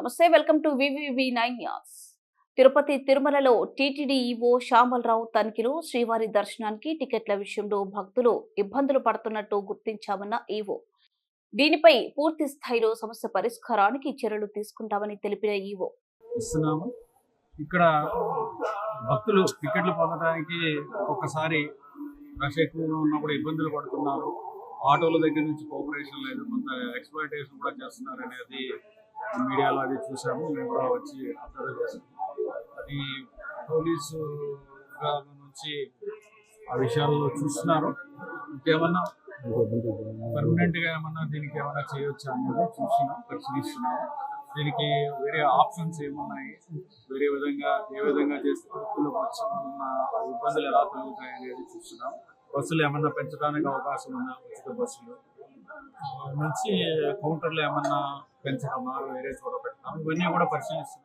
నమస్తే welcome to VVV nine news. Tirupati తిరుమలలో TTD EO Shyamalarao తనిఖీలో శ్రీవారి దర్శనానికి టికెట్ల విషయంలో భక్తులు ఇబ్బందులు పడుతున్నట్టు గుర్తించామన్న ఈవో. దీనిపై పూర్తి స్థాయిలో సమస్య పరిష్కారానికి చర్యలు తీసుకుంటామని తెలిపిన ఈవో. ఇస్తున్నాము. ఇక్కడ భక్తులు టికెట్లు పొందడానికి ఒక్కసారి రష్ ఎక్కువగా ఉన్నప్పుడు ఇబ్బందులు పడుతున్నారు. ఆటోల దగ్గర నుంచి కోఆపరేషన్ లేదు. కొంత ఎక్స్ప్లాయిటేషన్ కూడా చేస్తున్నారు అనేది మీడియాలో అది చూసాము మేము కూడా వచ్చి అబ్జర్వ్ చేసాము. అది పోలీసు నుంచి ఆ విషయాల్లో చూస్తున్నారు. ఇంకేమన్నా పర్మనెంట్గా ఏమన్నా దీనికి ఏమన్నా చేయొచ్చా అనేది చూస్తున్నాం పరిశీలిస్తున్నాము. దీనికి వేరే ఆప్షన్స్ ఏమున్నాయి? వేరే విధంగా ఏ విధంగా చేస్తే భక్తులకు వచ్చిన ఇబ్బందులు ఎలా తొలగుతాయి అనేది చూస్తున్నాం. బస్సులు ఏమన్నా పెంచడానికి అవకాశం ఉందా? ఉచిత బస్సులు? నుంచి కౌంటర్లు ఏమన్నా పెంచడమా వేరే చోట పెట్టడం ఇవన్నీ కూడా పరిశీలిస్తున్నాం.